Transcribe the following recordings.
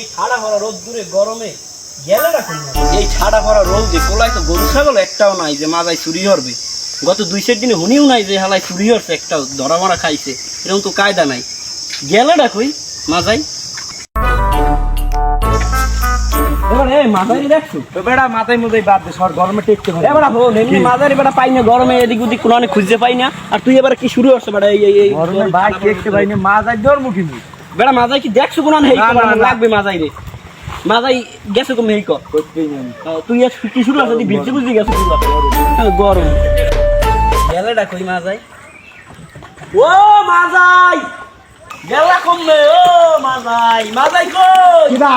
এই ঠাড়া ভরা রোদ দূরে, গরমে। গেলে রাখুন এই ঠাড়া ভরা রোদ কোলায় তো গরু, ছাগল একটাও নাই যে মাজায় চুরি হরবে। গত দুই চার দিনে হুনিও নাই যে হালাই চুরি হরছে, একটাও ধরা মরা খাইছে। এরকম তো কায়দা নাই। গেলে ডাকই মাজাই এই মাজাই দেখছ? তো বেড়া মাথায় মধ্যে বাদ দে সর গরমে টেকতে পারে এবার হো এমনি মাজারি বেটা পাই না গরমে এদিক ওদিক কোনো অনেক খুঁজতে পাই না। আর তুই এবার কি শুরু করছে বেটা এই এই গরমে ভাই টেকতে না মুখি কি দেখছ কোনো। লাগবে রে। গেছে কর তুই আর কি শুরু তুই গেছো গরম। ও গেলা কমবে ও কই? কিবা?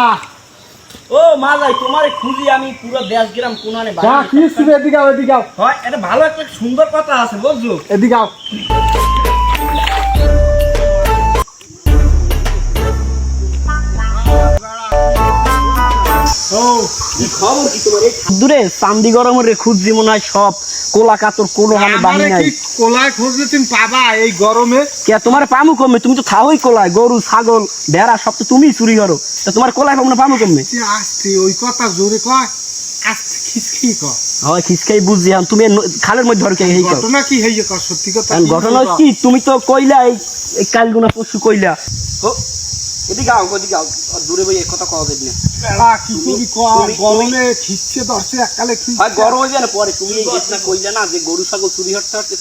ও মা যাই তোমারে খুঁজি আমি পুরো দেশ গ্রাম কোনানে যা কি এদিকে এদিকে হয় এটা ভালো একটা সুন্দর কথা আছে বুঝছ? এদিকে দূরে চান্দি গরমের খুঁজছি মনে হয় সব কোলা কাতর কোনো হামে বাহি নাই কোলায় খুঁজলে তুমি পাবা এই গরমে? কে তোমার পামু কমে? তুমি তো কোলায় গরু ছাগল ভেড়া সব তো তুমি চুরি করো। তা তোমার কোলায় পাবো না পামু কমে? আসতে ওই কথা জোরে কয়। আসতে খিসখি হয় খিসকাই বুঝছি তুমি খালের মধ্যে ধরকে কর। ঘটনা কি কর সত্যি কথা ঘটনা কি তুমি তো কইলা এই এই কাল গুনা পরশু কইলা। এদিকে আও এদিকে আও। দূরে বই এক কথা কওয়া না কি গরমে খিচ্ছে ধরছে এককালে খিচ্ছে। গরম হয়ে যায় পরে তুমি কইলা না যে গরু ছাগল চুরি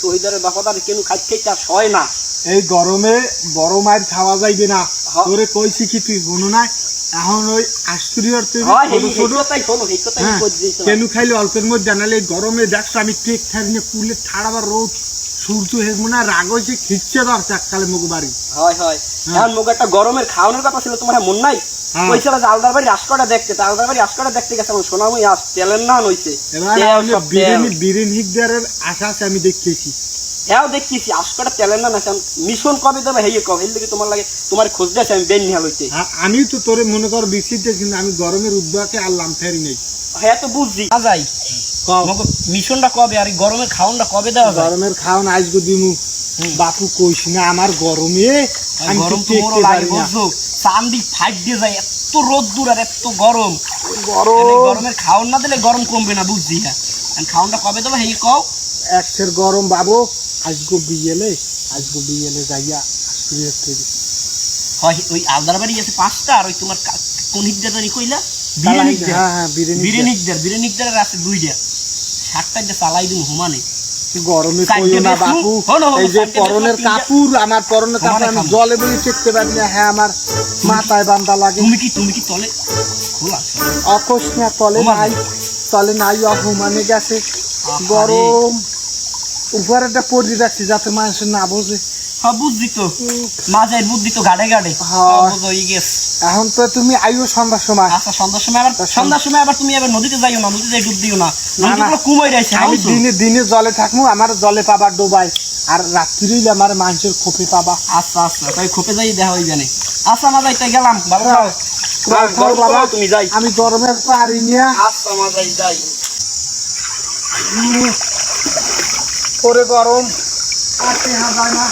শহীদারের বাপাদার কেন খাইতে আর সয় না? এই গরমে বড় মায়ের খাওয়া যাইবে না। তোরে কইছি কি তুই না এখন ওই আশ্চর্যর তুই হয় কেন খাইলে অল্পের মধ্যে? জানালে গরমে দেখছ আমি টেক থাকলে কুলে ঠাড়াবার রোদ সূর্য হেগমো না রাগ হয়েছে খিচ্ছে ধরছে এককালে মুখ বাড়ি। হয় হয়। এখন মুখ একটা গরমের খাওয়ানোর কথা ছিল তোমার মন নাই? হ্যাঁ। কইছিল যে আলদার বাড়ি দেখতে তা আলদার বাড়ি দেখতে গেছে আমার সোনামুই আস তেলের না নইছে আমি বিরিয়ানি বিরিয়ানি হিকদারের আশা আছে আমি দেখতেছি। হ্যাঁ দেখতেছি আসকটা তেলের না নাছে মিশন কবে দেবে হেয়ে কবে? এর লিগে তোমার লাগে তোমার খোঁজ দিয়েছে আমি বেন নিহাল হইতে আমি তো তোরে মনে কর বিচিতে কিন্তু আমি গরমের উদ্যোগে আর লামফেরি নেই। হ্যাঁ তো বুঝছি। না যাই। মিশনটা কবে আর গরমের খাওয়ানটা কবে দেওয়া গরমের খাওয়ান আজকে দিমু। বাপু কইস না আমার গরমে আমি গরম তো মোরও লাগে বুঝছ? চান্দি ফাইট দিয়ে যায় এত রোদ দূর আর এত গরম। গরম। গরমের খাওয়ান না দিলে গরম কমবে না বুঝছি হ্যাঁ। খাওয়ানটা কবে দেবে হেয়ে কও। একশের গরম বাবু আজকে বিয়েলে আজকে বিয়েলে যাইয়া হয় ওই আলদার বাড়ি আছে পাঁচটা আর ওই তোমার কোন হিকদার জানি কইলা? হ্যাঁ বিরিয়ানিকদার। হ্যাঁ বিরিয়ানি বিরিয়ানিকদার। বিরিয়ানিকদার আছে দুইটা। সাতটা যে চালাই দিম হুমানে। গরমে কইও না বাপু। হলো, হলো, এই যে পরনের কাপড় আমার পরনের কাপড় আমি জলে বলি চেকতে পারি না। হ্যাঁ আমার মাথায় বান্ধা লাগে। তুমি কি তুমি কি তলে? খোলা। অকস না তলে নাই। তলে নাই অহুমানে গেছে। গরম। উপরে একটা পরি রাখছি যাতে মানুষ না বোঝে। হ্যাঁ বুঝছি তো। মাঝে বুদ্ধি তো গাড়ে গাড়ে। হ্যাঁ। গেছে। এখন তো তুমি আইও সন্ধ্যার সময়। আচ্ছা সন্ধ্যার সময় আবার সন্ধ্যার সময় আবার তুমি আবার নদীতে যাইও না নদীতে ডুব দিও না। না, নদীতে পুরো কুমাই রয়েছে আমি দিনে দিনে জলে থাকব আমার জলে পাবার ডোবাই আর রাত্রিলে আমার মানুষের খোপে পাবা। আচ্ছা আচ্ছা তাই খোপে যাই দেখা হয়ে জানে আচ্ছা মা যাই তাই গেলাম ভালো বাবা। তুমি যাই। আমি গরমে পারি নিয়ে আচ্ছা মা যাই যাই। করে গরম। আর যায় না।